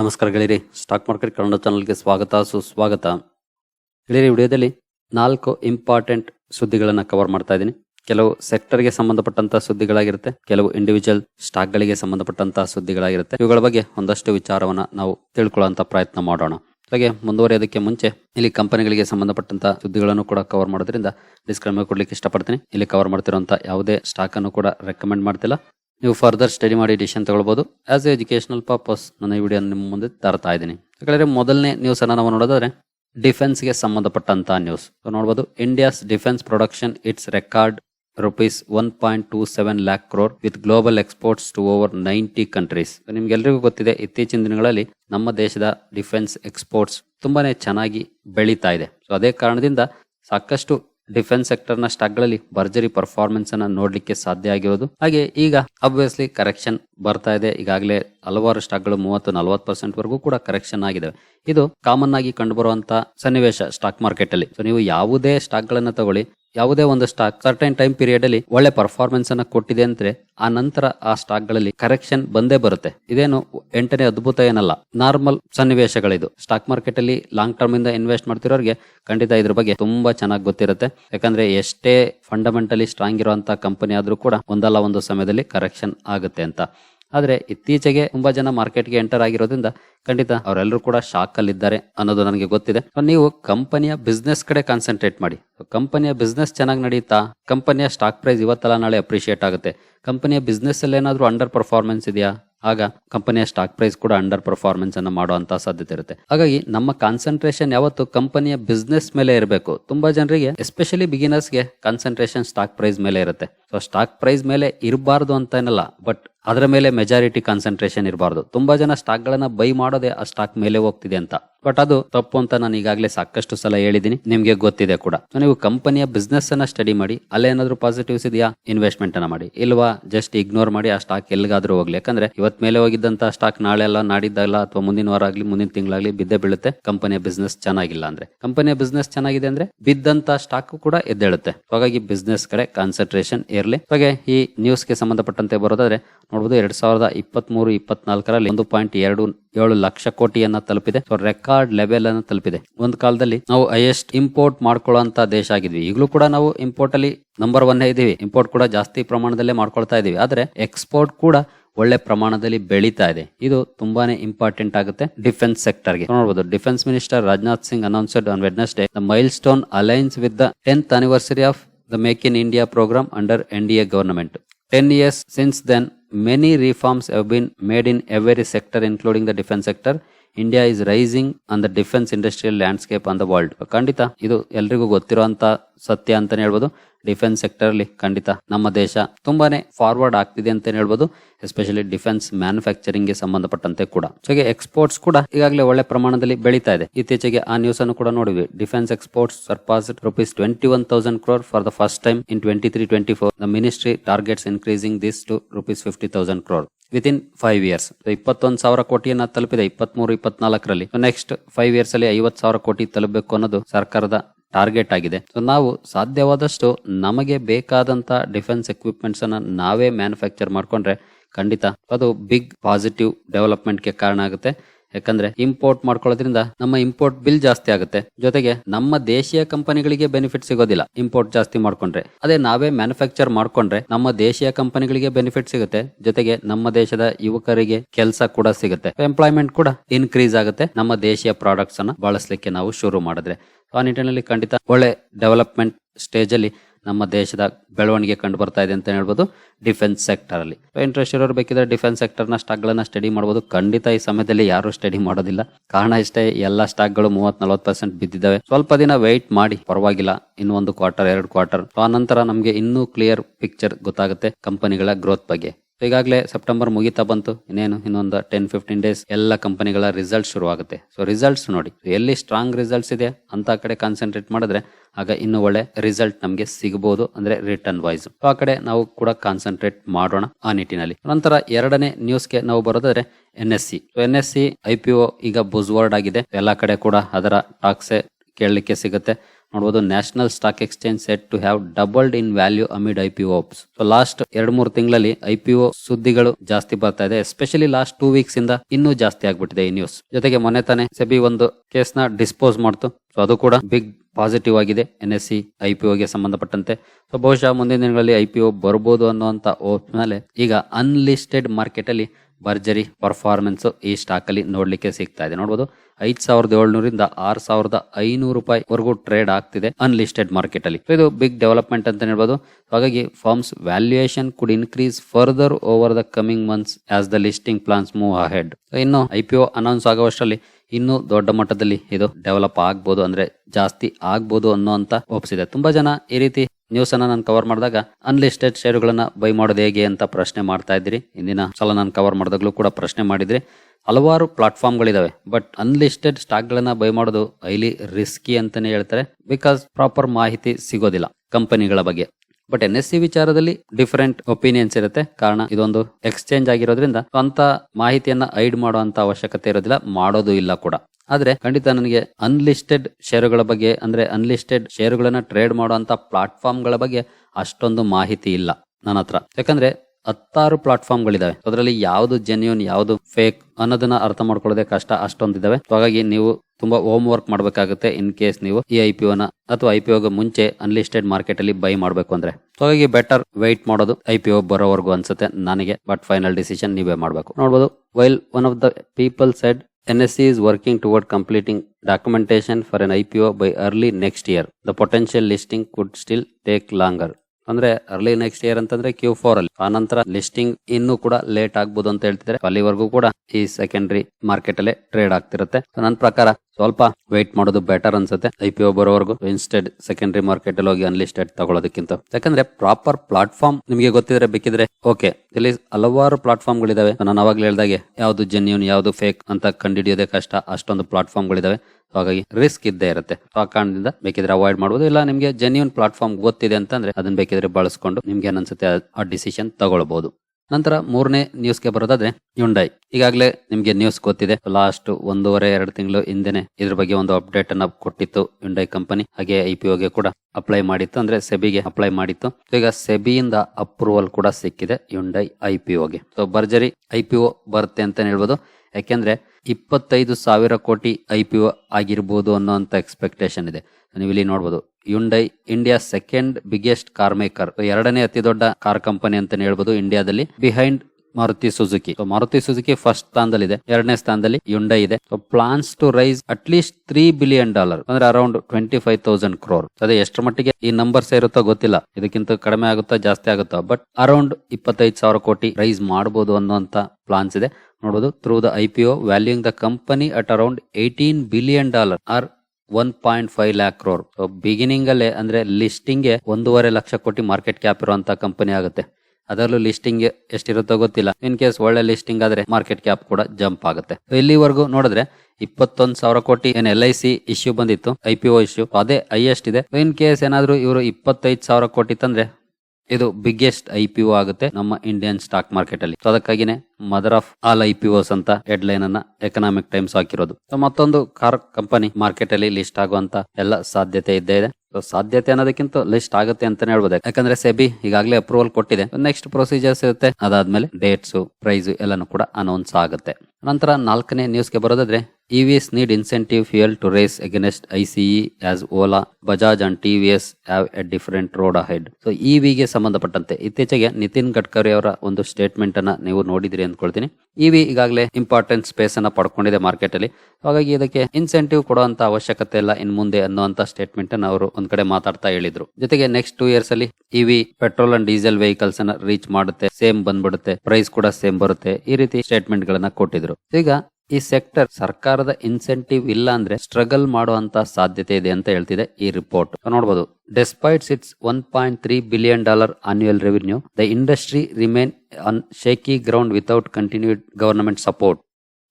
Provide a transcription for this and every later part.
ನಮಸ್ಕಾರ ಗೆಳೆಯರಿ stock market Kannada ಚಾನಲ್ಗೆ ಸ್ವಾಗತ, ಸುಸ್ವಾಗತ. ಗೆಳೆಯರಿ ವಿಡಿಯೋದಲ್ಲಿ ನಾಲ್ಕು ಇಂಪಾರ್ಟೆಂಟ್ ಸುದ್ದಿಗಳನ್ನು ಕವರ್ ಮಾಡ್ತಾ ಇದ್ದೀನಿ. ಕೆಲವು ಸೆಕ್ಟರ್ಗೆ ಸಂಬಂಧಪಟ್ಟಂತ ಸುದ್ದಿಗಳಾಗಿರುತ್ತೆ, ಕೆಲವು ಇಂಡಿವಿಜುವಲ್ ಸ್ಟಾಕ್ಗಳಿಗೆ ಸಂಬಂಧಪಟ್ಟಂತ ಸುದ್ದಿಗಳಾಗಿರುತ್ತೆ. ಇವುಗಳ ಬಗ್ಗೆ ಒಂದಷ್ಟು ವಿಚಾರವನ್ನು ನಾವು ತಿಳ್ಕೊಳ್ಳುವಂತ ಪ್ರಯತ್ನ ಮಾಡೋಣ. ಹಾಗೆ ಮುಂದುವರಿಯೋದಕ್ಕೆ ಮುಂಚೆ, ಇಲ್ಲಿ ಕಂಪನಿಗಳಿಗೆ ಸಂಬಂಧಪಟ್ಟಂತ ಸುದ್ದಿಗಳನ್ನು ಕೂಡ ಕವರ್ ಮಾಡೋದ್ರಿಂದ ಡಿಸ್ಕ್ರೈಮ್ ಕೊಡ್ಲಿಕ್ಕೆ ಇಷ್ಟಪಡ್ತೀನಿ. ಇಲ್ಲಿ ಕವರ್ ಮಾಡ್ತಿರುವಂತಹ ಯಾವುದೇ ಸ್ಟಾಕ್ ಅನ್ನು ಕೂಡ ರೆಕಮೆಂಡ್ ಮಾಡ್ತಿಲ್ಲ. ನೀವು ಫರ್ದರ್ ಸ್ಟಡಿ ಮಾಡಿ ಡಿಸಿಷನ್ ತಗೊಳ್ಬೋದು. ಆಸ್ ಎ ಎಜುಕೇಶನಲ್ ಪರ್ಪಸ್ ನನ್ನ ಈ ವಿಡಿಯೋ ನಿಮ್ಮ ಮುಂದೆ ತರ್ತಾ ಇದ್ದೀನಿ. ಯಾಕಂದ್ರೆ ಮೊದಲನೇ ನ್ಯೂಸ್ ಅನ್ನ ನಾವು ನೋಡೋದಾದ್ರೆ ಡಿಫೆನ್ಸ್ಗೆ ಗೆ ಸಂಬಂಧಪಟ್ಟಂತ ನ್ಯೂಸ್ ನೋಡ್ಬೋದು India's defence production it's record rupees one point two seven lakh crore with global exports to over ninety countries ನಿಮ್ಗೆಲ್ರಿಗೂ ಗೊತ್ತಿದೆ, ಇತ್ತೀಚಿನ ದಿನಗಳಲ್ಲಿ ನಮ್ಮ ದೇಶದ ಡಿಫೆನ್ಸ್ ಎಕ್ಸ್ಪೋರ್ಟ್ಸ್ ತುಂಬಾನೇ ಚೆನ್ನಾಗಿ ಬೆಳೀತಾ ಇದೆ. ಸೊ ಅದೇ ಕಾರಣದಿಂದ ಸಾಕಷ್ಟು ಡಿಫೆನ್ಸ್ ಸೆಕ್ಟರ್ನ ಸ್ಟಾಕ್ಗಳಲ್ಲಿ ಭರ್ಜರಿ ಪರ್ಫಾರ್ಮೆನ್ಸ್ ಅನ್ನ ನೋಡ್ಲಿಕ್ಕೆ ಸಾಧ್ಯ ಆಗಿರೋದು. ಹಾಗೆ ಈಗ ಅಬ್ವಿಯಸ್ಲಿ ಕರೆಕ್ಷನ್ ಬರ್ತಾ ಇದೆ. ಈಗಾಗಲೇ ಹಲವಾರು ಸ್ಟಾಕ್ಗಳು ಮೂವತ್ತು ನಲವತ್ತು ಪರ್ಸೆಂಟ್ ವರೆಗೂ ಕೂಡ ಕರೆಕ್ಷನ್ ಆಗಿದೆ ಇದು ಕಾಮನ್ ಆಗಿ ಕಂಡುಬರುವಂತಹ ಸನ್ನಿವೇಶ ಸ್ಟಾಕ್ ಮಾರ್ಕೆಟ್ ಅಲ್ಲಿ. ಸೊ ನೀವು ಯಾವುದೇ ಸ್ಟಾಕ್ ಗಳನ್ನ ತಗೊಳ್ಳಿ ಯಾವುದೇ ಒಂದು ಸ್ಟಾಕ್ ಸರ್ಟೈನ್ ಟೈಮ್ ಪೀರಿಯಡ್ ಅಲ್ಲಿ ಒಳ್ಳೆ ಪರ್ಫಾರ್ಮೆನ್ಸ್ ಅನ್ನ ಕೊಟ್ಟಿದೆ ಅಂದ್ರೆ ಆ ನಂತರ ಆ ಸ್ಟಾಕ್ಗಳಲ್ಲಿ ಕರೆಕ್ಷನ್ ಬಂದೇ ಬರುತ್ತೆ. ಇದೇನು ಎಂಟನೇ ಅದ್ಭುತ ಏನಲ್ಲ ನಾರ್ಮಲ್ ಸನ್ನಿವೇಶಗಳಿದು. ಸ್ಟಾಕ್ ಮಾರ್ಕೆಟ್ ಅಲ್ಲಿ ಲಾಂಗ್ ಟರ್ಮ್ ಇಂದ ಇನ್ವೆಸ್ಟ್ ಮಾಡ್ತಿರೋರಿಗೆ ಖಂಡಿತ ಇದ್ರ ಬಗ್ಗೆ ತುಂಬಾ ಚೆನ್ನಾಗಿ ಗೊತ್ತಿರುತ್ತೆ. ಯಾಕಂದ್ರೆ ಎಷ್ಟೇ ಫಂಡಮೆಂಟಲಿ ಸ್ಟ್ರಾಂಗ್ ಇರುವಂತಹ ಕಂಪನಿ ಆದ್ರೂ ಕೂಡ ಒಂದಲ್ಲ ಒಂದು ಸಮಯದಲ್ಲಿ ಕರೆಕ್ಷನ್ ಆಗುತ್ತೆ ಅಂತ. ಆದ್ರೆ ಇತ್ತೀಚೆಗೆ ತುಂಬಾ ಜನ ಮಾರ್ಕೆಟ್ಗೆ ಎಂಟರ್ ಆಗಿರೋದ್ರಿಂದ ಖಂಡಿತ ಅವರೆಲ್ಲರೂ ಕೂಡ ಶಾಕ್ ಅಲ್ಲಿದ್ದಾರೆ ಅನ್ನೋದು ನನಗೆ ಗೊತ್ತಿದೆ. ನೀವು ಕಂಪನಿಯ ಬಿಸ್ನೆಸ್ ಕಡೆ ಕಾನ್ಸಂಟ್ರೇಟ್ ಮಾಡಿ. ಕಂಪನಿಯ ಬಿಸ್ನೆಸ್ ಚೆನ್ನಾಗಿ ನಡೀತಾ, ಕಂಪನಿಯ ಸ್ಟಾಕ್ ಪ್ರೈಸ್ ಇವತ್ತಲ್ಲ, ನಾಳೆ ಅಪ್ರಿಶಿಯೇಟ್ ಆಗುತ್ತೆ. ಕಂಪನಿಯ ಬಿಸ್ನೆಸ್ ಅಲ್ಲಿ ಏನಾದ್ರೂ ಅಂಡರ್ ಪರ್ಫಾರ್ಮೆನ್ಸ್ ಇದೆಯಾ? ಆಗ ಕಂಪನಿಯ ಸ್ಟಾಕ್ ಪ್ರೈಸ್ ಕೂಡ ಅಂಡರ್ ಪರ್ಫಾರ್ಮೆನ್ಸ್ ಅನ್ನ ಮಾಡುವಂತ ಸಾಧ್ಯತೆ ಇರುತ್ತೆ. ಹಾಗಾಗಿ ನಮ್ಮ ಕಾನ್ಸಂಟ್ರೇಷನ್ ಯಾವತ್ತು ಕಂಪನಿಯ ಬಿಸ್ನೆಸ್ ಮೇಲೆ ಇರಬೇಕು? ತುಂಬಾ ಜನರಿಗೆ ಎಸ್ಪೆಷಲಿ ಬಿಗಿನರ್ಸ್ಗೆ ಕಾನ್ಸಂಟ್ರೇಷನ್ ಸ್ಟಾಕ್ ಪ್ರೈಸ್ ಮೇಲೆ ಇರುತ್ತೆ. ಸೊ ಸ್ಟಾಕ್ ಪ್ರೈಸ್ ಮೇಲೆ ಇರಬಾರ್ದು ಅಂತ ಏನಲ್ಲ ಬಟ್ ಅದರ ಮೇಲೆ ಮೆಜಾರಿಟಿ ಕಾನ್ಸಂಟ್ರೇಷನ್ ಇರಬಾರ್ದು. ತುಂಬಾ ಜನ ಸ್ಟಾಕ್ ಗಳನ್ನ ಬೈ ಮಾಡೋದೇ ಆ ಸ್ಟಾಕ್ ಮೇಲೆ ಹೋಗ್ತಿದೆ ಅಂತ. ಬಟ್ ಅದು ತಪ್ಪು ಅಂತ ನಾನು ಈಗಾಗಲೇ ಸಾಕಷ್ಟು ಸಲ ಹೇಳಿದೀನಿ ನಿಮ್ಗೆ ಗೊತ್ತಿದೆ ಕೂಡ. ನೀವು ಕಂಪನಿಯ ಬಿಸ್ನೆಸ್ ಅನ್ನ ಸ್ಟಡಿ ಮಾಡಿ ಅಲ್ಲೇನಾದ್ರೂ ಪಾಸಿಟಿವ್ಸ್ ಇದೆಯಾ ಇನ್ವೆಸ್ಟ್ಮೆಂಟ್ ಅನ್ನ ಮಾಡಿ. ಇಲ್ವಾ ಜಸ್ಟ್ ಇಗ್ನೋರ್ ಮಾಡಿ ಆ ಸ್ಟಾಕ್ ಎಲ್ಲಿಗಾದ್ರೂ ಹೋಗ್ಲಿ. ಯಾಕಂದ್ರೆ ಇವತ್ ಮೇಲೆ ಹೋಗಿದ್ದಂತ ಸ್ಟಾಕ್ ನಾಳೆ ಎಲ್ಲ ನಾಡಿದ್ದಲ್ಲ, ಅಥವಾ ಮುಂದಿನ ವಾರ ಆಗ್ಲಿ, ಮುಂದಿನ ತಿಂಗಳಾಗ್ಲಿ ಬಿದ್ದೆ ಬೀಳುತ್ತೆ. ಕಂಪನಿಯ ಬಿಸ್ನೆಸ್ ಚೆನ್ನಾಗಿಲ್ಲ ಅಂದ್ರೆ. ಕಂಪನಿಯ ಬಿಸ್ನೆಸ್ ಚೆನ್ನಾಗಿದೆ ಅಂದ್ರೆ ಬಿದ್ದಂತ ಸ್ಟಾಕ್ ಕೂಡ ಎದ್ದೇಳುತ್ತೆ. ಹಾಗಾಗಿ ಬಿಸ್ನೆಸ್ ಕಡೆ ಕಾನ್ಸಂಟ್ರೇಷನ್ ಇರಲಿ. ಹಾಗೆ ಈ ನ್ಯೂಸ್ಗೆ ಸಂಬಂಧಪಟ್ಟಂತೆ ಬರೋದಾದ್ರೆ ನೋಡಬಹುದು ಎರಡ್ ಸಾವಿರದ ಇಪ್ಪತ್ತ್ ಮೂರು ಇಪ್ಪತ್ನಾಲ್ಕರಲ್ಲಿ ಒಂದು ಪಾಯಿಂಟ್ ಎರಡು ಏಳು ಲಕ್ಷ ಕೋಟಿಯನ್ನ ತಲುಪಿದೆ. ಸೊ ರೆಕಾರ್ಡ್ ಲೆವೆಲ್ ಅನ್ನು ತಲುಪಿದೆ. ಒಂದು ಕಾಲದಲ್ಲಿ ನಾವು ಹೈಯೆಸ್ಟ್ ಇಂಪೋರ್ಟ್ ಮಾಡ್ಕೊಳ್ಳುವಂತ ದೇಶ ಆಗಿದ್ವಿ. ಈಗಲೂ ಕೂಡ ನಾವು ಇಂಪೋರ್ಟ್ ಅಲ್ಲಿ ನಂಬರ್ ಒನ್ ಇದೀವಿ. ಇಂಪೋರ್ಟ್ ಕೂಡ ಜಾಸ್ತಿ ಪ್ರಮಾಣದಲ್ಲೇ ಮಾಡ್ಕೊಳ್ತಾ ಇದೀವಿ. ಆದ್ರೆ ಎಕ್ಸ್ಪೋರ್ಟ್ ಕೂಡ ಒಳ್ಳೆ ಪ್ರಮಾಣದಲ್ಲಿ ಬೆಳೀತಾ ಇದೆ. ಇದು ತುಂಬಾನೇ ಇಂಪಾರ್ಟೆಂಟ್ ಆಗುತ್ತೆ ಡಿಫೆನ್ಸ್ ಸೆಕ್ಟರ್ಗೆ. ನೋಡಬಹುದು defence minister Rajnath Singh announced on Wednesday the milestone alliance with the tenth anniversary of the make in India programme under N D A government 10 years since then, many reforms have been made in every sector, including the defense sector. India is rising on the defence industrial landscape on the world ಖಂಡಿತ ಇದು ಎಲ್ರಿಗೂ ಗೊತ್ತಿರುವಂತ ಸತ್ಯ ಅಂತಾನೆ ಹೇಳ್ಬೋದು defence sector ಅಲ್ಲಿ ಖಂಡಿತ ನಮ್ಮ ದೇಶ ತುಂಬಾನೇ ಫಾರ್ವರ್ಡ್ ಆಗ್ತಿದೆ ಅಂತ ಹೇಳ್ಬೋದು. ಎಸ್ಪೆಷಲಿ ಡಿಫೆನ್ಸ್ ಮ್ಯಾನುಫ್ಯಾಕ್ಚರಿಂಗ್ಗೆ ಸಂಬಂಧಪಟ್ಟಂತೆ ಕೂಡ. ಜೊತೆಗೆ ಎಕ್ಸ್ಪೋರ್ಟ್ಸ್ ಕೂಡ ಈಗಾಗಲೇ ಒಳ್ಳೆ ಪ್ರಮಾಣದಲ್ಲಿ ಬೆಳೀತಾ ಇದೆ. ಇತ್ತೀಚೆಗೆ ಆ ನ್ಯೂಸ್ ಅನ್ನು ಕೂಡ ನೋಡಿವಿ defence exports surpass rupees twenty one thousand crore for the first time in twenty three twenty four the ministry targets increasing this to rupees fifty thousand crore within five years ಇಪ್ಪತ್ತೊಂದು ಸಾವಿರ ಕೋಟಿಯನ್ನ ತಲುಪಿದೆ. ಇಪ್ಪತ್ಮೂರು, ಇಪ್ಪತ್ನಾಲ್ಕರಲ್ಲಿ. Next five years ಅಲ್ಲಿ ಐವತ್ ಸಾವಿರ ಕೋಟಿ ತಲುಪಬೇಕು ಅನ್ನೋದು ಸರ್ಕಾರದ ಟಾರ್ಗೆಟ್ ಆಗಿದೆ. ಸೊ ನಾವು ಸಾಧ್ಯವಾದಷ್ಟು ನಮಗೆ ಬೇಕಾದಂತ ಡಿಫೆನ್ಸ್ ಎಕ್ವಿಪ್ಮೆಂಟ್ಸ್ ಅನ್ನ ನಾವೇ ಮ್ಯಾನುಫ್ಯಾಕ್ಚರ್ ಮಾಡ್ಕೊಂಡ್ರೆ ಖಂಡಿತ ಅದು ಬಿಗ್ ಪಾಸಿಟಿವ್ ಡೆವಲಪ್ಮೆಂಟ್ಗೆ ಕಾರಣ ಆಗುತ್ತೆ. ಯಾಕಂದ್ರೆ ಇಂಪೋರ್ಟ್ ಮಾಡ್ಕೊಳ್ಳೋದ್ರಿಂದ ನಮ್ಮ ಇಂಪೋರ್ಟ್ ಬಿಲ್ ಜಾಸ್ತಿ ಆಗುತ್ತೆ. ಜೊತೆಗೆ ನಮ್ಮ ದೇಶೀಯ ಕಂಪನಿಗಳಿಗೆ ಬೆನಿಫಿಟ್ ಸಿಗೋದಿಲ್ಲ ಇಂಪೋರ್ಟ್ ಜಾಸ್ತಿ ಮಾಡ್ಕೊಂಡ್ರೆ. ಅದೇ ನಾವೇ ಮ್ಯಾನುಫ್ಯಾಕ್ಚರ್ ಮಾಡ್ಕೊಂಡ್ರೆ ನಮ್ಮ ದೇಶೀಯ ಕಂಪನಿಗಳಿಗೆ ಬೆನಿಫಿಟ್ ಸಿಗುತ್ತೆ. ಜೊತೆಗೆ ನಮ್ಮ ದೇಶದ ಯುವಕರಿಗೆ ಕೆಲಸ ಕೂಡ ಸಿಗುತ್ತೆ. ಎಂಪ್ಲಾಯ್ಮೆಂಟ್ ಕೂಡ ಇನ್ಕ್ರೀಸ್ ಆಗುತ್ತೆ. ನಮ್ಮ ದೇಶೀಯ ಪ್ರಾಡಕ್ಟ್ಸ್ ಅನ್ನ ಬಳಸಲಿಕ್ಕೆ ನಾವು ಶುರು ಮಾಡಿದ್ರೆ. ಆ ನಿಟ್ಟಿನಲ್ಲಿ ಖಂಡಿತ ಒಳ್ಳೆ ಡೆವಲಪ್ಮೆಂಟ್ ಸ್ಟೇಜ್ ಅಲ್ಲಿ ನಮ್ಮ ದೇಶದ ಬೆಳವಣಿಗೆ ಕಂಡು ಬರ್ತಾ ಇದೆ ಅಂತ ಹೇಳ್ಬೋದು ಡಿಫೆನ್ಸ್ ಸೆಕ್ಟರ್ ಅಲ್ಲಿ. ಇಂಟ್ರೆಸ್ಟ್ ಇರೋರು ಬೇಕಿದ್ರೆ ಡಿಫೆನ್ಸ್ ಸೆಕ್ಟರ್ನ ಸ್ಟಾಕ್ಗಳನ್ನ ಸ್ಟಾಕ್ ಸ್ಟಡಿ ಮಾಡಬಹುದು ಖಂಡಿತ ಈ ಸಮಯದಲ್ಲಿ ಯಾರು ಸ್ಟಡಿ ಮಾಡೋದಿಲ್ಲ. ಕಾರಣ ಇಷ್ಟೇ, ಎಲ್ಲ ಸ್ಟಾಕ್ಗಳು ಮೂವತ್ ನಲ್ವತ್ತು ಪರ್ಸೆಂಟ್ ಬಿದ್ದಿದ್ದಾವೆ. ಸ್ವಲ್ಪ ದಿನ ವೆಯ್ಟ್ ಮಾಡಿ. ಪರವಾಗಿಲ್ಲ ಇನ್ನೊಂದು ಕ್ವಾರ್ಟರ್ ಎರಡು ಕ್ವಾರ್ಟರ್ ಆ ನಂತರ ನಮಗೆ ಇನ್ನೂ ಕ್ಲಿಯರ್ ಪಿಕ್ಚರ್ ಗೊತ್ತಾಗುತ್ತೆ ಕಂಪನಿಗಳ ಗ್ರೋತ್ ಬಗ್ಗೆ. ಈಗಾಗಲೇ ಸೆಪ್ಟೆಂಬರ್ ಮುಗಿತಾ ಬಂತು. ಇನ್ನೇನು, ಇನ್ನೊಂದು ಟೆನ್ ಫಿಫ್ಟೀನ್ ಡೇಸ್ ಎಲ್ಲ ಕಂಪನಿಗಳ ರಿಸಲ್ಟ್ ಶುರುವಾಗುತ್ತೆ. ಸೊ ರಿಸಲ್ಟ್ಸ್ ನೋಡಿ. ಎಲ್ಲಿ ಸ್ಟ್ರಾಂಗ್ ರಿಸಲ್ಟ್ಸ್ ಇದೆ ಅಂತ ಕಡೆ ಕಾನ್ಸಂಟ್ರೇಟ್ ಮಾಡಿದ್ರೆ, ಆಗ ಇನ್ನು ಒಳ್ಳೆ ರಿಸಲ್ಟ್ ನಮಗೆ ಸಿಗಬಹುದು ಅಂದ್ರೆ ರಿಟರ್ನ್ ವೈಸ್ ಆ ಕಡೆ ನಾವು ಕೂಡ ಕಾನ್ಸಂಟ್ರೇಟ್ ಮಾಡೋಣ ಆ ನಿಟ್ಟಿನಲ್ಲಿ. ನಂತರ ಎರಡನೇ ನ್ಯೂಸ್ಗೆ ನಾವು ಬರೋದಾದ್ರೆ N S C N S C I P O ಈಗ ಬುಜ್ವರ್ಡ್ ಆಗಿದೆ. ಎಲ್ಲಾ ಕಡೆ ಕೂಡ ಅದರ ಟಾಕ್ಸೆ ಕೇಳಲಿಕ್ಕೆ ಸಿಗುತ್ತೆ. ನೋಡಬಹುದು national stock exchange set to have doubled in value amid I P so last ಎರಡ್ ಮೂರು ತಿಂಗಳಲ್ಲಿ ಐ ಸುದ್ದಿಗಳು ಜಾಸ್ತಿ ಬರ್ತಾ ಇದೆ ಎಸ್ಪೆಷಲಿ ಲಾಸ್ಟ್ ಟೂ ವೀಕ್ಸ್ ಇಂದ ಇನ್ನೂ ಜಾಸ್ತಿ ಆಗ್ಬಿಟ್ಟಿದೆ ಈ ನ್ಯೂಸ್ ಜೊತೆಗೆ ಮೊನ್ನೆ ತಾನೆ ಸೆಬಿ ಒಂದು ಕೇಸ್ನ ಡಿಸ್ಪೋಸ್ ಮಾಡ್ತು. ಸೊ ಅದು ಕೂಡ ಬಿಗ್ ಪಾಸಿಟಿವ್ ಆಗಿದೆ N S C I P ಸಂಬಂಧಪಟ್ಟಂತೆ. ಸೊ ಬಹುಶಃ ಮುಂದಿನ ದಿನಗಳಲ್ಲಿ ಐ ಪಿ ಬರ್ಬೋದು ಅನ್ನುವಂತ ಹೋಪ್ ಮೇಲೆ ಈಗ ಅನ್ಲಿಸ್ಟೆಡ್ ಮಾರ್ಕೆಟ್ ಅಲ್ಲಿ ಭರ್ಜರಿ ಪರ್ಫಾರ್ಮೆನ್ಸ್ ಈ ಸ್ಟಾಕ್ ಅಲ್ಲಿ ನೋಡ್ಲಿಕ್ಕೆ ಸಿಗ್ತಾ ಇದೆ. ನೋಡಬಹುದು ಐದ್ ಸಾವಿರದ ಏಳ್ನೂರಿಂದ ಆರ್ ಸಾವಿರದ ಐನೂರು ರೂಪಾಯಿ ವರೆಗೂ ಟ್ರೇಡ್ ಆಗ್ತಿದೆ ಅನ್ಲಿಸ್ಟೆಡ್ ಮಾರ್ಕೆಟ್ ಅಲ್ಲಿ. ಇದು ಬಿಗ್ ಡೆವಲಪ್ಮೆಂಟ್ ಅಂತ ಹೇಳ್ಬೋದು. ಹಾಗಾಗಿ firm's valuation could increase further over the coming months as the listing plans move ahead ಇನ್ನು ಐ ಪಿ ಒ ಅನೌನ್ಸ್ ಆಗುವಷ್ಟರಲ್ಲಿ ಇನ್ನೂ ದೊಡ್ಡ ಮಟ್ಟದಲ್ಲಿ ಇದು ಡೆವಲಪ್ ಆಗ್ಬೋದು ಅಂದ್ರೆ ಜಾಸ್ತಿ ಆಗ್ಬೋದು ಅನ್ನೋ ಅಂತ ಒಪ್ಸಿದೆ. ತುಂಬಾ ಜನ ಈ ರೀತಿ ನ್ಯೂಸ್ ಅನ್ನ ನಾನು ಕವರ್ ಮಾಡಿದಾಗ ಅನ್ಲಿಸ್ಟೆಡ್ ಶೇರುಗಳನ್ನ ಬೈ ಮಾಡೋದು ಹೇಗೆ ಅಂತ ಪ್ರಶ್ನೆ ಮಾಡ್ತಾ ಇದ್ರಿ ಇಂದಿನ ಸಲ ನಾನು ಕವರ್ ಮಾಡಿದಾಗಲೂ ಕೂಡ ಪ್ರಶ್ನೆ ಮಾಡಿದ್ರಿ. ಹಲವಾರು ಪ್ಲಾಟ್ಫಾರ್ಮ್ಗಳಿದಾವೆ ಬಟ್ ಅನ್ಲಿಸ್ಟೆಡ್ ಸ್ಟಾಕ್ಗಳನ್ನ ಬೈ ಮಾಡೋದು ಹೈಲಿ ರಿಸ್ಕಿ ಅಂತಾನೆ ಹೇಳ್ತಾರೆ. ಬಿಕಾಸ್ ಪ್ರಾಪರ್ ಮಾಹಿತಿ ಸಿಗೋದಿಲ್ಲ ಕಂಪನಿಗಳ ಬಗ್ಗೆ. ಬಟ್ ಎನ್ ಎಸ್ ಸಿ ವಿಚಾರದಲ್ಲಿ ಡಿಫರೆಂಟ್ ಒಪಿನಿಯನ್ಸ್ ಇರುತ್ತೆ. ಕಾರಣ ಇದೊಂದು ಎಕ್ಸ್ಚೇಂಜ್ ಆಗಿರೋದ್ರಿಂದ ಅಂತ ಮಾಹಿತಿಯನ್ನ ಐಡ್ ಮಾಡುವಂತ ಅವಶ್ಯಕತೆ ಇರೋದಿಲ್ಲ, ಮಾಡೋದು ಇಲ್ಲ ಕೂಡ. ಆದ್ರೆ ಖಂಡಿತ ನನಗೆ ಅನ್ಲಿಸ್ಟೆಡ್ ಷೇರುಗಳ ಬಗ್ಗೆ, ಅಂದ್ರೆ ಅನ್ಲಿಸ್ಟೆಡ್ ಷೇರುಗಳನ್ನ ಟ್ರೇಡ್ ಮಾಡುವಂತ ಪ್ಲಾಟ್ಫಾರ್ಮ್ಗಳ ಬಗ್ಗೆ ಅಷ್ಟೊಂದು ಮಾಹಿತಿ ಇಲ್ಲ ನನ್ನ ಹತ್ರ. ಯಾಕಂದ್ರೆ ಹತ್ತಾರು ಪ್ಲಾಟ್ಫಾರ್ಮ್ಗಳಿದಾವೆ ಅದರಲ್ಲಿ ಯಾವ್ದು ಜೆನ್ಯೂನ್ ಯಾವ್ದು ಫೇಕ್ ಅನ್ನೋದನ್ನ ಅರ್ಥ ಮಾಡ್ಕೊಳ್ಳೋದೇ ಕಷ್ಟ. ಅಷ್ಟೊಂದಿದಾವೆ. ಹಾಗಾಗಿ ನೀವು ತುಂಬಾ ಹೋಮ್ ವರ್ಕ್ ಮಾಡಬೇಕಾಗುತ್ತೆ ಇನ್ ಕೇಸ್ ನೀವು ಈ ಐ ಪಿ ಒನ ಅಥವಾ ಐ ಪಿ ಒಗೆ ಮುಂಚೆ ಅನ್ಲಿಸ್ಟೆಡ್ ಮಾರ್ಕೆಟ್ ಅಲ್ಲಿ ಬೈ ಮಾಡಬೇಕು ಅಂದ್ರೆ. ಹಾಗಾಗಿ ಬೆಟರ್ ವೈಟ್ ಮಾಡೋದು ಐ ಪಿ ಒ ಬರೋವರೆಗೂ ಅನ್ಸುತ್ತೆ ನನಗೆ. ಬಟ್ ಫೈನಲ್ ಡಿಸಿಷನ್ ನೀವೇ ಮಾಡಬೇಕು. ನೋಡಬಹುದು while one of the people said NSE is working toward completing documentation for an IPO by early next year. The potential listing could still take longer. ಅಂದ್ರೆ early next year ಅಂತಂದ್ರೆ Q four ಅಲ್ಲಿ ಆನಂತರ listing ಇನ್ನೂ ಕೂಡ late ಆಗ್ಬೋದು ಅಂತ ಹೇಳ್ತಿದ್ದಾರೆ ಅಲ್ಲಿವರೆಗೂ ಕೂಡ ಈ ಸೆಕೆಂಡರಿ ಮಾರ್ಕೆಟ್ ಅಲ್ಲೇ ಟ್ರೇಡ್ ಆಗ್ತಿರುತ್ತೆ ನನ್ನ ಪ್ರಕಾರ ಸ್ವಲ್ಪ ವೇಟ್ ಮಾಡೋದು ಬೆಟರ್ ಅನ್ಸುತ್ತೆ. ಐ ಬರೋವರೆಗೂ ಇನ್ಸ್ಟೆಡ್ ಸೆಕೆಂಡರಿ ಮಾರ್ಕೆಟ್ ಅಲ್ಲಿ ಹೋಗಿ ಅನ್ಲಿಸ್ಟೆಡ್ ತಗೊಳ್ಳೋದಕ್ಕಿಂತ. ಯಾಕಂದ್ರೆ ಪ್ರಾಪರ್ ಪ್ಲಾಟ್ಫಾರ್ಮ್ ನಿಮಗೆ ಗೊತ್ತಿದ್ರೆ ಬೇಕಿದ್ರೆ ಓಕೆ ಇಲ್ಲಿ ಹಲವಾರು ಪ್ಲಾಟ್ಫಾರ್ಮ್ ಗಳಿದಾವೆ ನಾನು ಅವಾಗ್ಲೇ ಹೇಳ್ದಾಗೆ, ಯಾವ್ದು ಜೆನ್ಯೂನ್ ಯಾವ್ದು ಫೇಕ್ ಅಂತ ಕಂಡುಹಿಡಿಯೋದೇ ಕಷ್ಟ. ಅಷ್ಟೊಂದು ಪ್ಲಾಟ್ಫಾರ್ಮ್ ಗಳಿದಾವೆ ಹಾಗಾಗಿ ರಿಸ್ಕ್ ಇದ್ದೇ ಇರುತ್ತೆ. ಆ ಕಾರಣದಿಂದ ಬೇಕಿದ್ರೆ ಅವಾಯ್ಡ್ ಮಾಡಬಹುದು ಇಲ್ಲ, ನಿಮಗೆ ಜೆನ್ಯೂನ್ ಪ್ಲಾಟ್ಫಾರ್ಮ್ ಗೊತ್ತಿದೆ ಅಂತಂದ್ರೆ ಅದನ್ನ ಬೇಕಿದ್ರೆ ಬಳಸ್ಕೊಂಡು ನಿಮ್ಗೆ ಏನನ್ಸುತ್ತೆ ಆ ಡಿಸಿಷನ್ ತಗೊಳ್ಬಹುದು ನಂತರ ಮೂರನೇ ನ್ಯೂಸ್ಗೆ ಬರೋದಾದ್ರೆ ಯುಂಡೈ ಈಗಾಗಲೇ ನಿಮಗೆ ನ್ಯೂಸ್ ಗೊತ್ತಿದೆ. ಲಾಸ್ಟ್ ಒಂದೂವರೆ, ಎರಡು ತಿಂಗಳು ಹಿಂದೆನೆ ಇದ್ರ ಬಗ್ಗೆ ಒಂದು ಅಪ್ಡೇಟ್ ಅನ್ನ ಕೊಟ್ಟಿತ್ತು ಯುಂಡೈ ಕಂಪನಿ ಹಾಗೆ ಐ ಪಿ ಓಗೆ ಕೂಡ ಅಪ್ಲೈ ಮಾಡಿತ್ತು. ಅಂದ್ರೆ ಸೆಬಿಗೆ ಅಪ್ಲೈ ಮಾಡಿತ್ತು. ಈಗ ಸೆಬಿಯಿಂದ ಅಪ್ರೂವಲ್ ಕೂಡ ಸಿಕ್ಕಿದೆ ಯುಂಡೈ ಐ ಪಿ ಓಗೆ ಸೊ ಭರ್ಜರಿ ಐ ಪಿ ಒ ಬರುತ್ತೆ ಅಂತ ಹೇಳ್ಬೋದು. ಯಾಕೆಂದ್ರೆ ಇಪ್ಪತ್ತೈದು ಸಾವಿರ ಕೋಟಿ ಐ ಪಿ ಒ ಆಗಿರ್ಬೋದು ಅನ್ನೋಂತ ಎಕ್ಸ್ಪೆಕ್ಟೇಷನ್ ಇದೆ. ನೀವು ಇಲ್ಲಿ ನೋಡಬಹುದು Hyundai India second biggest car maker ಎರಡನೇ ಅತಿ ದೊಡ್ಡ ಕಾರ್ ಕಂಪನಿ ಅಂತಾನೆ ಹೇಳ್ಬೋದು ಇಂಡಿಯಾದಲ್ಲಿ behind Maruti Suzuki Maruti Suzuki first ಸ್ಥಾನದಲ್ಲಿದೆ, ಎರಡನೇ ಸ್ಥಾನದಲ್ಲಿ ಯುಂಡೈ ಇದೆ. Plans to raise at least three billion dollar ಅಂದ್ರೆ around twenty five thousand crore ಅದೇ ಎಷ್ಟರ ಮಟ್ಟಿಗೆ ಈ ನಂಬರ್ ಇರುತ್ತೋ ಗೊತ್ತಿಲ್ಲ. ಇದಕ್ಕಿಂತ ಕಡಿಮೆ ಆಗುತ್ತಾ ಜಾಸ್ತಿ ಆಗುತ್ತಾ? ಬಟ್ ಅರೌಂಡ್ ಇಪ್ಪತ್ತೈದು ಸಾವಿರ ಕೋಟಿ ರೈಸ್ ಮಾಡಬಹುದು ಅನ್ನುವಂತ ಪ್ಲಾನ್ಸ್ ಇದೆ. ನೋಡೋದು through the I P O valuing the company at around eighteen billion dollar or one point five lakh crore beginning ಅಲ್ಲೇ ಅಂದ್ರೆ ಲಿಸ್ಟಿಂಗ್ಗೆ ಒಂದೂವರೆ ಲಕ್ಷ ಕೋಟಿ ಮಾರ್ಕೆಟ್ ಕ್ಯಾಪ್ ಇರುವಂತ ಕಂಪನಿ ಆಗುತ್ತೆ. ಅದರಲ್ಲೂ ಲಿಸ್ಟಿಂಗ್ ಎಷ್ಟಿರುತ್ತೋ ಗೊತ್ತಿಲ್ಲ. ಇನ್ ಕೇಸ್ ಒಳ್ಳೆ ಲಿಸ್ಟಿಂಗ್ ಆದ್ರೆ ಮಾರ್ಕೆಟ್ ಕ್ಯಾಪ್ ಕೂಡ ಜಂಪ್ ಆಗುತ್ತೆ. ಇಲ್ಲಿವರೆಗೂ ನೋಡಿದ್ರೆ ಇಪ್ಪತ್ತೊಂದು ಸಾವಿರ ಕೋಟಿ ಏನ್ ಎಲ್ ಐ ಸಿ ಇಶ್ಯೂ ಬಂದಿತ್ತು ಐ ಪಿ ಒ ಇಶ್ಯೂ ಅದೇ ಹೈಯೆಸ್ಟ್ ಇದೆ. ಇನ್ ಕೇಸ್ ಏನಾದ್ರು ಇವರು ಇಪ್ಪತ್ತೈದು ಸಾವಿರ ಕೋಟಿ ತಂದ್ರೆ ಇದು ಬಿಗ್ಗೆಸ್ಟ್ ಐ ಪಿ ಒ ಆಗುತ್ತೆ ನಮ್ಮ ಇಂಡಿಯನ್ ಸ್ಟಾಕ್ ಮಾರ್ಕೆಟ್ ಅಲ್ಲಿ. ಅದಕ್ಕಾಗಿನೇ mother of all I P Os ಅಂತ ಹೆಡ್ ಲೈನ್ ಅನ್ನ ಎಕನಾಮಿಕ್ ಟೈಮ್ಸ್ ಹಾಕಿರೋದು. ಮತ್ತೊಂದು ಕಾರ್ ಕಂಪನಿ ಮಾರ್ಕೆಟ್ ಅಲ್ಲಿ ಲಿಸ್ಟ್ ಆಗುವಂತ ಎಲ್ಲ ಸಾಧ್ಯತೆ ಇದ್ದೇ ಇದೆ. ಸಾಧ್ಯತೆ ಅನ್ನೋದಕ್ಕಿಂತ ಲಿಸ್ಟ್ ಆಗುತ್ತೆ ಅಂತಾನೆ ಹೇಳ್ಬೋದು. ಯಾಕಂದ್ರೆ ಸೆಬಿ ಈಗಾಗಲೇ ಅಪ್ರೂವಲ್ ಕೊಟ್ಟಿದೆ. ನೆಕ್ಸ್ಟ್ ಪ್ರೊಸೀಜರ್ಸ್ ಇರುತ್ತೆ. ಅದಾದ್ಮೇಲೆ ಡೇಟ್ಸ್ ಪ್ರೈಸ್ ಎಲ್ಲಾನು ಕೂಡ ಅನೌನ್ಸ್ ಆಗುತ್ತೆ. ನಂತರ ನಾಲ್ಕನೇ ನ್ಯೂಸ್ಗೆ ಬರೋದಾದ್ರೆ EVs need incentive fuel to race against ICE as Ola Bajaj and TVS have a different road ahead so ಇವಿಗೆ ಸಂಬಂಧಪಟ್ಟಂತೆ ಇತ್ತೀಚೆಗೆ ನಿತಿನ್ ಗಡ್ಕರಿ ಅವರ ಒಂದು ಸ್ಟೇಟ್ಮೆಂಟ್ ಅನ್ನ ನೀವು ನೋಡಿದ್ರಿ ಅಂದ್ಕೊಳ್ತೀನಿ. ಇವಿ ಈಗಾಗಲೇ ಇಂಪಾರ್ಟೆಂಟ್ ಸ್ಪೇಸ್ ಅನ್ನ ಪಡ್ಕೊಂಡಿದೆ ಮಾರ್ಕೆಟ್ ಅಲ್ಲಿ. ಹಾಗಾಗಿ ಇದಕ್ಕೆ ಇನ್ಸೆಂಟಿವ್ ಕೊಡುವಂತ ಅವಶ್ಯಕತೆ ಇಲ್ಲ ಇನ್ ಮುಂದೆ ಅನ್ನುವಂತ ಸ್ಟೇಟ್ಮೆಂಟ್ ಅನ್ನ ಅವರು ಒಂದ್ ಕಡೆ ಮಾತಾಡ್ತಾ ಹೇಳಿದ್ರು. ಜೊತೆಗೆ ನೆಕ್ಸ್ಟ್ ಟೂ ಇಯರ್ಸ್ ಅಲ್ಲಿ EV petrol and diesel vehicles ಅನ್ನ ರೀಚ್ ಮಾಡುತ್ತೆ ಸೇಮ್ ಬಂದ್ಬಿಡುತ್ತೆ ಪ್ರೈಸ್ ಕೂಡ ಸೇಮ್ ಬರುತ್ತೆ, ಈ ರೀತಿ ಸ್ಟೇಟ್ಮೆಂಟ್ ಗಳನ್ನ ಕೊಟ್ಟಿದ್ರು. ಈಗ ಈ ಸೆಕ್ಟರ್ ಸರ್ಕಾರದ ಇನ್ಸೆಂಟಿವ್ ಇಲ್ಲ ಅಂದ್ರೆ ಸ್ಟ್ರಗಲ್ ಮಾಡುವಂತ ಸಾಧ್ಯತೆ ಇದೆ ಅಂತ ಹೇಳ್ತಿದೆ ಈ ರಿಪೋರ್ಟ್ ನೋಡಬಹುದು despites its one point three billion dollar annual revenue the industry remain on shaky ground without continued government support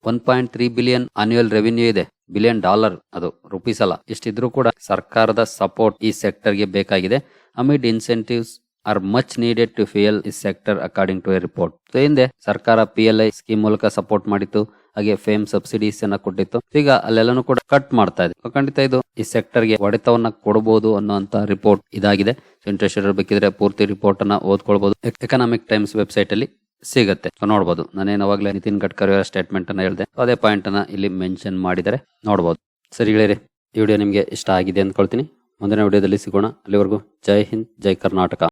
one point three billion annual revenue ಇದೆ. ಬಿಲಿಯನ್ ಡಾಲರ್ ಅದು ರುಪೀಸ್ ಅಲ್ಲ. ಇಷ್ಟಿದ್ರೂ ಕೂಡ ಸರ್ಕಾರದ ಸಪೋರ್ಟ್ ಈ ಸೆಕ್ಟರ್ಗೆ ಬೇಕಾಗಿದೆ. Amid incentives are much needed to fuel is sector according to a report so ಹಿಂದೆ ಸರ್ಕಾರ ಪಿ ಎಲ್ ಐ ಸ್ಕೀಮ್ ಮೂಲಕ ಸಪೋರ್ಟ್ ಮಾಡಿತ್ತು, ಹಾಗೆ ಫೇಮ್ ಸಬ್ಸಿಡೀಸ್ ಅನ್ನ ಕೊಟ್ಟಿತ್ತು. ಈಗ ಅಲ್ಲೆಲ್ಲಾನು ಕೂಡ ಕಟ್ ಮಾಡ್ತಾ ಇದೆ. ಖಂಡಿತ ಇದು ಈ ಸೆಕ್ಟರ್ಗೆ ಹೊಡೆತವನ್ನ ಕೊಡಬಹುದು ಅನ್ನುವಂತ ರಿಪೋರ್ಟ್ ಇದಾಗಿದೆ. ಇಂಟ್ರೆಸ್ಟ್ ಇರಬೇಕಿದ್ರೆ ಪೂರ್ತಿ ರಿಪೋರ್ಟ್ ಅನ್ನ ಓದ್ಕೊಳ್ಬಹುದು ಎಕನಾಮಿಕ್ ಟೈಮ್ಸ್ ವೆಬ್ಸೈಟ್ ಅಲ್ಲಿ ಸಿಗುತ್ತೆ. ನೋಡಬಹುದು ನಾನೇನು ಅವಾಗಲೇ ನಿತಿನ್ ಗಡ್ಕರಿ ಅವರ ಸ್ಟೇಟ್ಮೆಂಟ್ ಅನ್ನ ಹೇಳಿದೆ. ಅದೇ ಪಾಯಿಂಟ್ ಅನ್ನ ಇಲ್ಲಿ ಮೆನ್ಷನ್ ಮಾಡಿದರೆ ನೋಡಬಹುದು ಸರಿ ಈ ವಿಡಿಯೋ ನಿಮಗೆ ಇಷ್ಟ ಆಗಿದೆ ಅಂದ್ಕೊಳ್ತೀನಿ. ಮುಂದಿನ ವಿಡಿಯೋದಲ್ಲಿ ಸಿಗೋಣ. ಅಲ್ಲಿವರೆಗೂ ಜೈ ಹಿಂದ್, ಜೈ ಕರ್ನಾಟಕ.